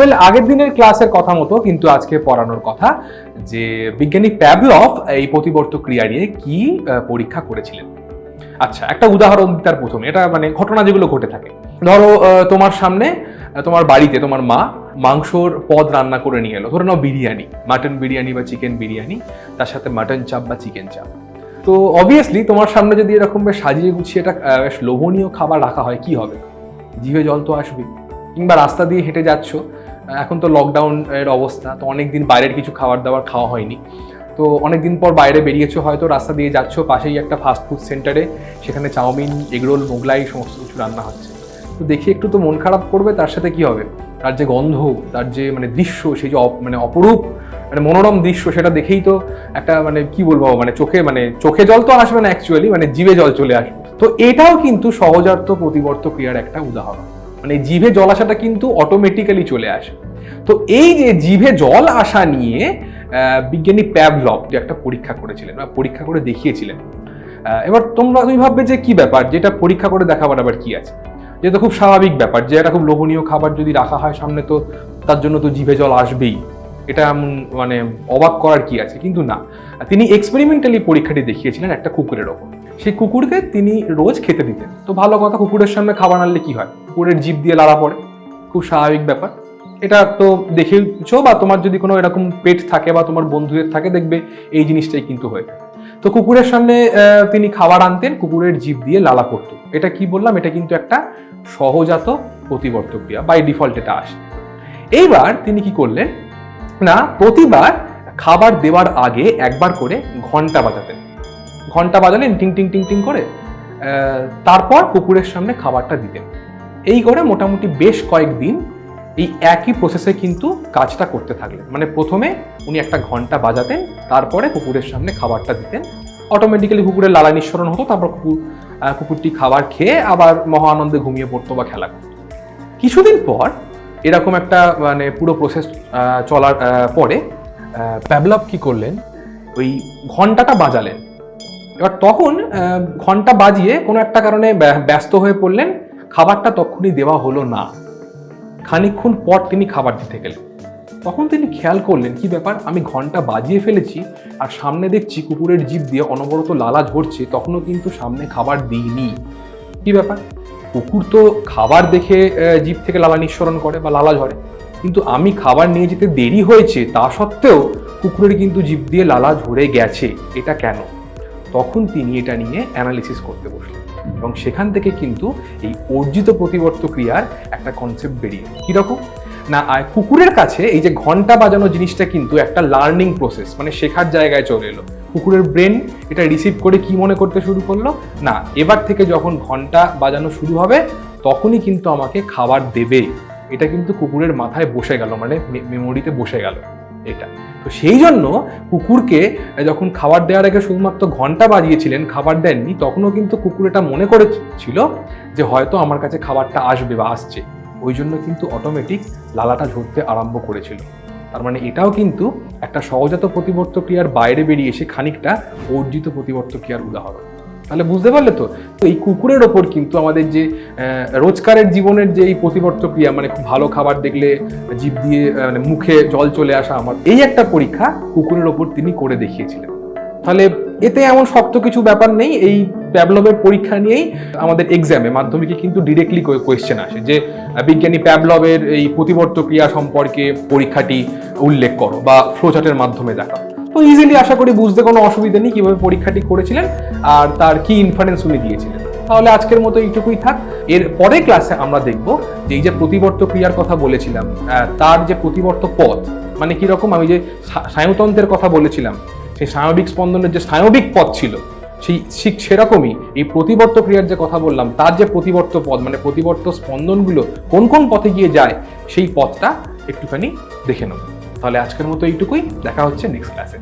Well আগের দিনের ক্লাসের কথা মতো কিন্তু আজকে পড়ানোর কথা যে বিজ্ঞানী প্যাবলভ এই প্রতিবর্ত ক্রিয়া নিয়ে কি পরীক্ষা করেছিলেন। আচ্ছা একটা উদাহরণ তার প্রথমে। এটা মানে ঘটনা যেগুলো ঘটে থাকে। ধরো তোমার সামনে তোমার বাড়িতে তোমার মা মাংসর পদ রান্না করে নিয়ে এলো। ধরে নাও বিরিয়ানি মাটন বিরিয়ানি বা চিকেন বিরিয়ানি, তার সাথে মাটন চাপ বা চিকেন চাপ তো অবভিয়াসলি তোমার সামনে যদি এরকম বেশ সাজিয়ে গুছিয়ে এটা বেশ লোভনীয় খাবার রাখা হয়, কি হবে? জিভে জল তো আসবে কিংবা রাস্তা দিয়ে হেঁটে যাচ্ছ এখন তো লকডাউন এর অবস্থা, তো অনেক দিন বাইরের কিছু খাবার দাবার খাওয়া হয়নি। তো অনেক দিন পর বাইরে বেরিয়েছো, হয়তো রাস্তা দিয়ে যাচ্ছ, পাশেই একটা ফাস্ট ফুড সেন্টারে সেখানে চাউমিন, এগরোল, মোগলাই, সমস্ত কিছু রান্না হচ্ছে। তো দেখে একটু তো মন খারাপ করবে, তার সাথে কি হবে? তার যে গন্ধ, তার যে মানে দৃশ্য সেই যে মানে অপরূপ মানে মনোরম দৃশ্য, সেটা দেখেই তো একটা মানে কি বলব মানে চোখে মানে চোখে জল তো আসবে না অ্যাকচুয়ালি মানে জিভে জল চলে আসবে। তো এটাও কিন্তু সহজার্থ প্রতিবর্ত ক্রিয়ার একটা উদাহরণ। মানে জিভে জল আসাটা কিন্তু অটোমেটিক্যালি চলে আসে। তো এই যে জিভে জল আসা নিয়ে বিজ্ঞানী প্যাভলভ যে একটা পরীক্ষা করেছিলেন বা পরীক্ষা করে দেখিয়েছিলেন এবার তোমরা তুমি ভাববে যে কি ব্যাপার? যেটা পরীক্ষা করে দেখাবার আবার কি আছে? যেটা খুব স্বাভাবিক ব্যাপার, যে একটা খুব লোভনীয় খাবার যদি রাখা হয় সামনে তো তার জন্য তো জিভে জল আসবেই। এটা মানে অবাক করার কি আছে? কিন্তু না। তিনি এক্সপেরিমেন্টালি পরীক্ষাটি দেখিয়েছিলেন একটা কুকুরের ওপর। সেই কুকুরকে তিনি রোজ খেতে দিতেন। তো ভালো কথা, কুকুরের সামনে খাবার আনলে কি হয়? কুকুরের জিভ দিয়ে লাড়া পড়ে। খুব স্বাভাবিক ব্যাপার। এটা তো দেখেছ বা তোমার যদি কোনো এরকম পেট থাকে বা তোমার বন্ধুদের থাকে, দেখবে এই জিনিসটাই কিন্তু হয়ে থাকে। তো কুকুরের সামনে তিনি খাবার আনতেন, কুকুরের জিভ দিয়ে লালা পড়তো। এটা কি বললাম? এটা কিন্তু একটা সহজাত প্রতিবর্ত ক্রিয়া বাই ডিফল্ট এটা আসে। এইবার তিনি কি করলেন? না, প্রতিবার খাবার দেওয়ার আগে একবার করে ঘণ্টা বাজাতেন। ঘণ্টা বাজালেন, টিং টিং টিং টিং করে তারপর কুকুরের সামনে খাবারটা দিতেন। এই করে মোটামুটি বেশ কয়েকদিন এই একই প্রসেসে কিন্তু কাজটা করতে থাকলেন। মানে প্রথমে উনি একটা ঘণ্টা বাজাতেন, তারপরে কুকুরের সামনে খাবারটা দিতেন। অটোমেটিক্যালি কুকুরের লালা নিঃসরণ হতো, তারপর কুকুর কুকুরটি খাবার খেয়ে আবার মহা আনন্দে ঘুমিয়ে পড়তো বা খেলা করতো। কিছুদিন পর এরকম একটা মানে পুরো প্রসেস চলার পরে প্যাবলভ কি করলেন? ওই ঘন্টাটা বাজালেন। এবার তখন ঘণ্টা বাজিয়ে কোনো একটা কারণে ব্য- ব্যস্ত হয়ে পড়লেন, খাবারটা তখনই দেওয়া হলো না। খানিকক্ষণ পর তিনি খাবার দিতে গেলেন। তখন তিনি খেয়াল করলেন, কি ব্যাপার? আমি ঘণ্টা বাজিয়ে ফেলেছি, আর সামনে দেখছি কুকুরের জিভ দিয়ে অনবরত লালা ঝরছে, তখনও কিন্তু সামনে খাবার দিইনি। কি ব্যাপার? কুকুর তো খাবার দেখে জিভ থেকে লালা নিঃসরণ করে বা লালা ঝরে। কিন্তু আমি খাবার নিয়ে যেতে দেরি হয়েছে, তা সত্ত্বেও কুকুরের কিন্তু জিভ দিয়ে লালা ঝরে গেছে। এটা কেন? তখন তিনি এটা নিয়ে অ্যানালিসিস করতে বসলেন। এবং সেখান থেকে কিন্তু এই অর্জিত প্রতিবর্ত ক্রিয়ার একটা কনসেপ্ট বেরিয়ে। কীরকম না, আর কুকুরের কাছে এই যে ঘণ্টা বাজানো জিনিসটা কিন্তু একটা লার্নিং প্রসেস মানে শেখার জায়গায় চলে এলো। কুকুরের ব্রেন এটা রিসিভ করে কি মনে করতে শুরু করল? না, এবার থেকে যখন ঘণ্টা বাজানো শুরু হবে, তখনই কিন্তু আমাকে খাবার দেবে। এটা কিন্তু কুকুরের মাথায় বসে গেল মানে মেমোরিতে বসে গেল। এটা। তো সেই জন্য কুকুরকে যখন খাবার দেওয়ার আগে শুধুমাত্র ঘণ্টা বাজিয়েছিলেন, খাবার দেননি, তখনও কিন্তু কুকুর এটা মনে করেছিল যে হয়তো আমার কাছে খাবারটা আসবে বা আসছে। ওই জন্য কিন্তু অটোমেটিক লালাটা ঝরতে আরম্ভ করেছিল। তার মানে এটাও কিন্তু একটা সহজাত প্রতিবর্ত ক্রিয়ার বাইরে বেরিয়ে এসে খানিকটা অর্জিত প্রতিবর্ত ক্রিয়ার উদাহরণ। তাহলে বুঝতে পারলে তো? তো এই কুকুরের ওপর কিন্তু আমাদের যে রোজকারের জীবনের যে এই প্রতিবর্ত ক্রিয়া মানে খুব ভালো খাবার দেখলে জিভ দিয়ে মানে মুখে জল চলে আসা আমার, এই একটা পরীক্ষা কুকুরের ওপর তিনি করে দেখিয়েছিলেন। তাহলে এতে এমন শক্ত কিছু ব্যাপার নেই, এই প্যাবলবের পরীক্ষা নিয়েই আমাদের এক্সামে মাধ্যমিকে কিন্তু ডিরেক্টলি কোয়েশ্চেন আসে যে বিজ্ঞানী প্যাবলবের এই প্রতিবর্ত ক্রিয়া সম্পর্কে পরীক্ষাটি উল্লেখ করো বা ফ্লোচার্টের মাধ্যমে দেখাও। তো ইজিলি আশা করি বুঝতে কোনো অসুবিধা নেই কীভাবে পরীক্ষাটি করেছিলেন আর তার কি ইনফারেন্স উনি দিয়েছিলেন। তাহলে আজকের মতো এইটুকুই থাক। এর পরের ক্লাসে আমরা দেখব যে এই যে প্রতিবর্ত ক্রিয়ার কথা বলেছিলাম তার যে প্রতিবর্ত পথ মানে কি রকম? আমি যে স্নায়ুতন্ত্রের কথা বলেছিলাম, সেই স্নায়বিক স্পন্দনের যে স্নায়বিক পথ ছিল, সেই ঠিক সেরকমই এই প্রতিবর্ত ক্রিয়ার যে কথা বললাম, তার যে প্রতিবর্ত পথ মানে প্রতিবর্ত স্পন্দনগুলো কোন কোন পথে গিয়ে যায়, সেই পথটা একটুখানি দেখে নেব। তাহলে আজকের মতো এইটুকুই। দেখা হচ্ছে নেক্সট ক্লাসে